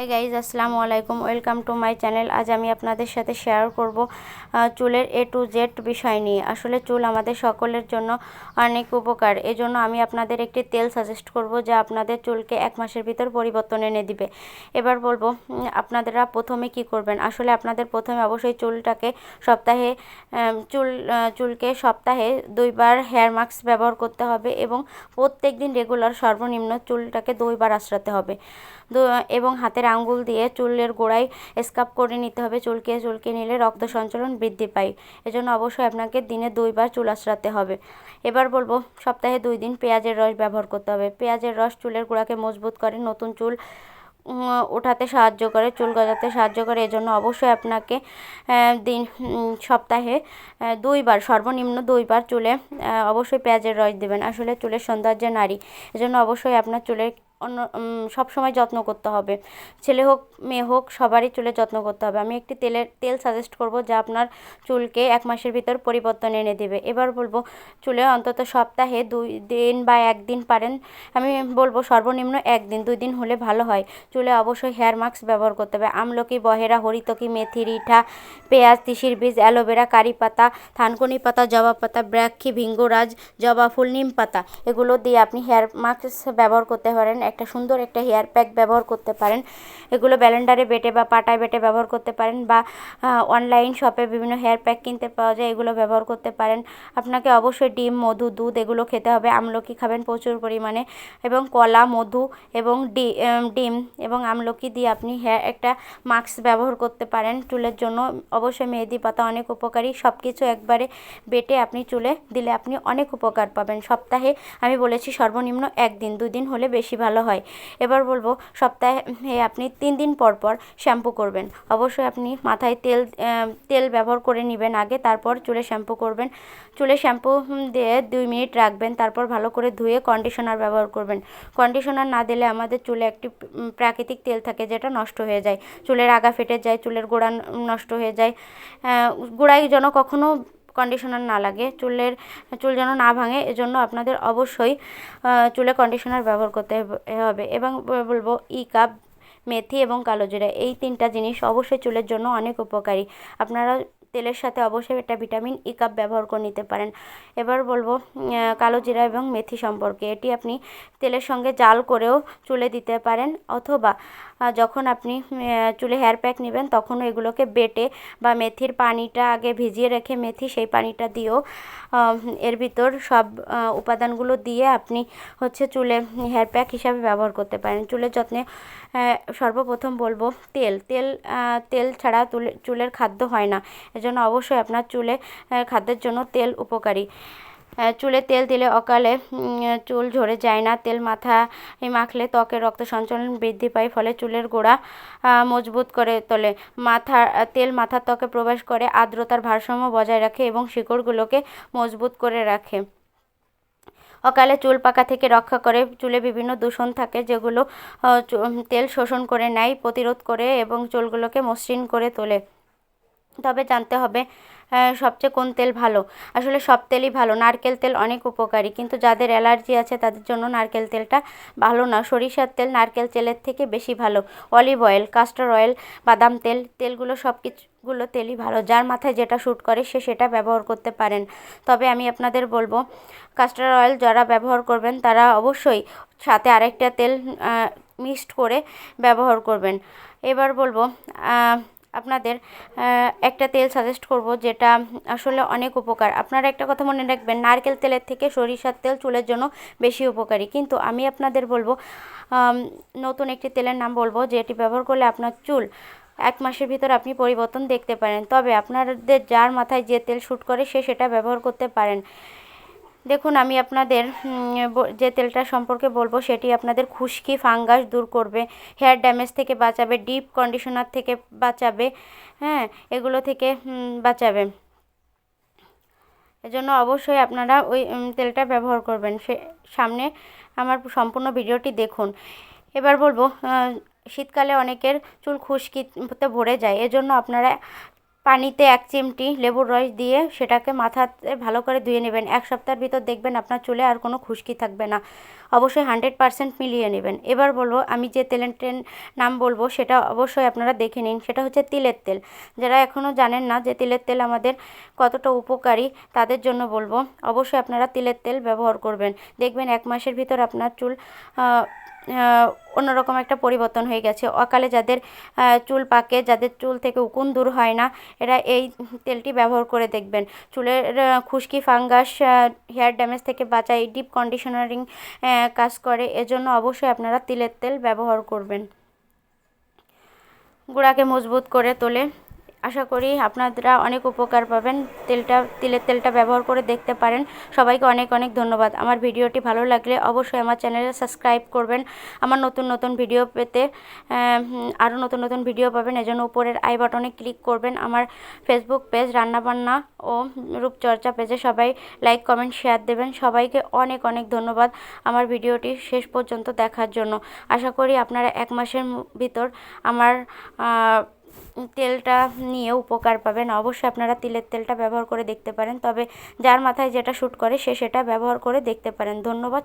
Hi guys আসসালামু আলাইকুম welcome to my channel আজ আমি আপনাদের সাথে শেয়ার করব চুলের এ টু জেড বিষয় নিয়ে। আসলে চুল আমাদের সকলের জন্য অনেক উপকার। এজন্য আমি আপনাদের একটি তেল সাজেস্ট করব, যা আপনাদের চুলকে এক মাসের ভিতর পরিবর্তন এনে দিবে। এবার বলব আপনারা প্রথমে কি করবেন? আসলে আপনাদের প্রথমে অবশ্যই চুলটাকে সপ্তাহে চুল চুলকে সপ্তাহে দুইবার হেয়ার মাস্ক ব্যবহার করতে হবে এবং প্রত্যেক দিন রেগুলার সর্বনিম্ন চুলটাকে দুইবার আঁচড়াতে হবে। এবং হাতের আঙ্গুল দিয়ে চুলের গোড়ায় স্কাব করে নিতে হবে। চুলকে চুলকে নিলে রক্ত সঞ্চালন বৃদ্ধি পায়। এজন্য অবশ্যই আপনাকে দিনে দুইবার চুল আঁচড়াতে হবে। এবার বলব, সপ্তাহে দুই দিন পেঁয়াজের রস ব্যবহার করতে হবে। পেঁয়াজের রস চুলের গোড়াকে মজবুত করে, নতুন চুল ওঠাতে সাহায্য করে, চুল গজাতে সাহায্য করে। এজন্য অবশ্যই আপনাকে দিন সপ্তাহে দুইবার, সর্বনিম্ন দুইবার চুলে অবশ্যই পেঁয়াজের রস দেবেন। আসলে চুলের সৌন্দর্য নারী। এজন্য অবশ্যই আপনার চুলের অন্য সবসময় যত্ন করতে হবে। ছেলে হোক, মেয়ে হোক, সবারই চুলের যত্ন করতে হবে। আমি একটি তেলের, তেল সাজেস্ট করব যা আপনার চুলকে এক মাসের ভিতর পরিবর্তন এনে দেবে। এবার বলব, চুলে অন্তত সপ্তাহে দুই দিন বা একদিন পারেন। আমি বলব, সর্বনিম্ন একদিন, দুই দিন হলে ভালো হয়। চুলে অবশ্যই হেয়ার মাস্ক ব্যবহার করতে হবে। আমলকি, বহেরা, হরিতকি, মেথি, রিঠা, পেঁয়াজ, তিসির বীজ অ্যালোভেরা কারি পাতা, থানকুনি পাতা, জবা পাতা ব্র্যাক্ষী ভিঙ্গরাজ, জবা ফুল, নিম পাতা, এগুলো দিয়ে আপনি হেয়ার মাস্ক ব্যবহার করতে পারেন। একটা সুন্দর একটা হেয়ার প্যাক ব্যবহার করতে পারেন। এগুলো ব্যালেন্ডারে বেটে বা পাটায় বেটে ব্যবহার করতে পারেন বা অনলাইন শপে বিভিন্ন হেয়ার প্যাক কিনতে পাওয়া যায়, এগুলো ব্যবহার করতে পারেন। আপনাকে অবশ্যই ডিম, মধু, দুধ এগুলো খেতে হবে। আমলকি খাবেন প্রচুর পরিমাণে। এবং কলা, মধু এবং ডিম এবং আমলকি দিয়ে আপনি হেয়ার একটা মাস্ক ব্যবহার করতে পারেন চুলের জন্য। অবশ্যই মেহেদি পাতা অনেক উপকারী। সব কিছু একবারে বেটে আপনি চুলে দিলে আপনি অনেক উপকার পাবেন। সপ্তাহে আমি বলেছি সর্বনিম্ন একদিন দুই দিন হলে বেশি ভালো হয়। এবার বলব, সপ্তাহে আপনি তিন দিন পর পর শ্যাম্পু করবেন। অবশ্যই আপনি মাথায় তেল তেল ব্যবহার করে নেবেন আগে, তারপর চুলে শ্যাম্পু করবেন। চুলে শ্যাম্পু দিয়ে দুই মিনিট রাখবেন, তারপর ভালো করে ধুয়ে কন্ডিশনার ব্যবহার করবেন। কন্ডিশনার না দিলে আমাদের চুলে একটি প্রাকৃতিক তেল থাকে যেটা নষ্ট হয়ে যায়। চুলের আগা ফেটে যায়, চুলের গোড়া নষ্ট হয়ে যায়। গোড়ায় যেন কখনো কন্ডিশনার না লাগে। চুলের, চুল যেন না ভাঙে, এজন্য আপনাদের অবশ্যই চুলে কন্ডিশনার ব্যবহার করতে হবে। এবং বলব ই কাপ মেথি এবং কালো জিরা, এই তিনটা জিনিস অবশ্যই চুলের জন্য অনেক উপকারী। আপনারা তেলের সাথে অবশ্যই একটা ভিটামিন ই কাপ ব্যবহার করে নিতে পারেন। এবার বলব কালো জিরা এবং মেথি সম্পর্কে। এটি আপনি তেলের সঙ্গে জাল করেও চুলে দিতে পারেন অথবা যখন আপনি চুলে হেয়ার প্যাক নেবেন তখনও এগুলোকে বেটে বা মেথির পানিটা আগে ভিজিয়ে রেখে মেথি সেই পানিটা দিয়েও এর ভিতর সব উপাদানগুলো দিয়ে আপনি হচ্ছে চুলে হেয়ার প্যাক হিসাবে ব্যবহার করতে পারেন। চুলের যত্নে সর্বপ্রথম বলব তেল। তেল তেল ছাড়া চুলের খাদ্য হয় না। এজন্য অবশ্যই আপনার চুলে খাদ্যের জন্য তেল উপকারী। চুলে তেল দিলে অকালে চুল ঝরে যায় না, তেল মাথায় মাখলে ত্বকে রক্ত সঞ্চালন বৃদ্ধি পায়, ফলে চুলের গোড়া মজবুত করে তোলে। মাথা তেল মাথার ত্বকে প্রবেশ করে, আর্দ্রতার ভারসাম্য বজায় রাখে এবং শিকড়গুলোকে মজবুত করে রাখে। অকালে চুল পাকা থেকে রক্ষা করে, চুলে বিভিন্ন দূষণ থাকে যেগুলো তেল শোষণ করে নেয়, প্রতিরোধ করে এবং চুলগুলোকে মসৃণ করে তোলে। তবে জানতে হবে সবচেয়ে কোন তেল ভালো। আসলে সব তেলই ভালো, নারকেল তেল অনেক উপকারী, কিন্তু যাদের অ্যালার্জি আছে তাদের জন্য নারকেল তেলটা ভালো না। সরিষার তেল নারকেল তেলের থেকে বেশি ভালো। অলিভ অয়েল, কাস্টর অয়েল, বাদাম তেল, তেলগুলো সব কিছুগুলো তেলই ভালো। যার মাথায় যেটা শ্যুট করে সে সেটা ব্যবহার করতে পারেন। তবে আমি আপনাদের বলব, কাস্টর অয়েল যারা ব্যবহার করবেন তারা অবশ্যই সাথে আরেকটা তেল মিক্সড করে ব্যবহার করবেন। এবার বলব আপনাদের একটা তেল সাজেস্ট করব যেটা আসলে অনেক উপকার। আপনারা একটা কথা মনে রাখবেন, নারকেল তেলের থেকে সরিষার তেল চুলের জন্য বেশি উপকারী। কিন্তু আমি আপনাদের বলব নতুন একটি তেলের নাম বলব, যেটি ব্যবহার করলে আপনার চুল এক মাসের ভিতর আপনি পরিবর্তন দেখতে পারেন। তবে আপনাদের যার মাথায় যে তেল শ্যুট করে, সে সেটা ব্যবহার করতে পারেন। দেখুন, আমি আপনাদের যে তেলটা সম্পর্কে বলব, সেটি আপনাদের খুশকি, ফাঙ্গাস দূর করবে, হেয়ার ড্যামেজ থেকে বাঁচাবে, ডিপ কন্ডিশনার থেকে বাঁচাবে হ্যাঁ এগুলো থেকে বাঁচাবে। এজন্য অবশ্যই আপনারা ওই তেলটা ব্যবহার করবেন। সে, সামনে আমার সম্পূর্ণ ভিডিওটি দেখুন। এবার বলব শীতকালে অনেকের চুল খুশকিতে ভরে যায়, এজন্য আপনারা পানিতে এক চিমটি লেবুর রস দিয়ে সেটাকে মাথাতে ভালো করে ধুয়ে নেবেন। এক সপ্তাহের ভিতর দেখবেন আপনার চুলে আর কোনো খুশকি থাকবে না। অবশ্যই হান্ড্রেড পারসেন্ট মিলিয়ে নেবেন। এবার বলব, আমি যে তেলের নাম বলব, সেটা অবশ্যই আপনারা দেখে নিন। সেটা হচ্ছে তিলের তেল। যারা এখনও জানেন না যে তিলের তেল আমাদের কতটা উপকারী, তাদের জন্য বলব, অবশ্যই আপনারা তিলের তেল ব্যবহার করবেন। দেখবেন এক মাসের ভিতর আপনার চুল অন্যরকম একটা পরিবর্তন হয়ে গেছে। অকালে যাদের চুল পাকে, যাদের চুল থেকে উকুন দূর হয় না, এরা এই তেলটি ব্যবহার করে দেখবেন। চুলের খুশকি, ফাঙ্গাস হেয়ার ড্যামেজ থেকে বাঁচায়, ডিপ কন্ডিশনারিং কাজ করে। এজন্য অবশ্যই আপনারা তিলের তেল ব্যবহার করবেন। গোড়াকে মজবুত করে তোলে। আশা করি আপনারা অনেক উপকার পাবেন। তেলটা, তিলের তেলটা ব্যবহার করে দেখতে পারেন। সবাইকে অনেক অনেক ধন্যবাদ। আমার ভিডিওটি ভালো লাগলে অবশ্যই আমার চ্যানেলে সাবস্ক্রাইব করবেন। আমার নতুন নতুন ভিডিও পেতে আরও নতুন নতুন ভিডিও পাবেন। এজন্য উপরের আই বাটনে ক্লিক করবেন। আমার ফেসবুক পেজ রান্নাবান্না ও রূপচর্চা পেজে সবাই লাইক কমেন্ট শেয়ার দেবেন। সবাইকে অনেক অনেক ধন্যবাদ আমার ভিডিওটি শেষ পর্যন্ত দেখার জন্য। আশা করি আপনারা এক মাসের ভিতর আমার তেলটা নিয়ে উপকার পাবেন। অবশ্যই আপনারা তিলের তেলটা ব্যবহার করে দেখতে পারেন। তবে যার মাথায় যেটা শ্যুট করে সে সেটা ব্যবহার করে দেখতে পারেন। ধন্যবাদ।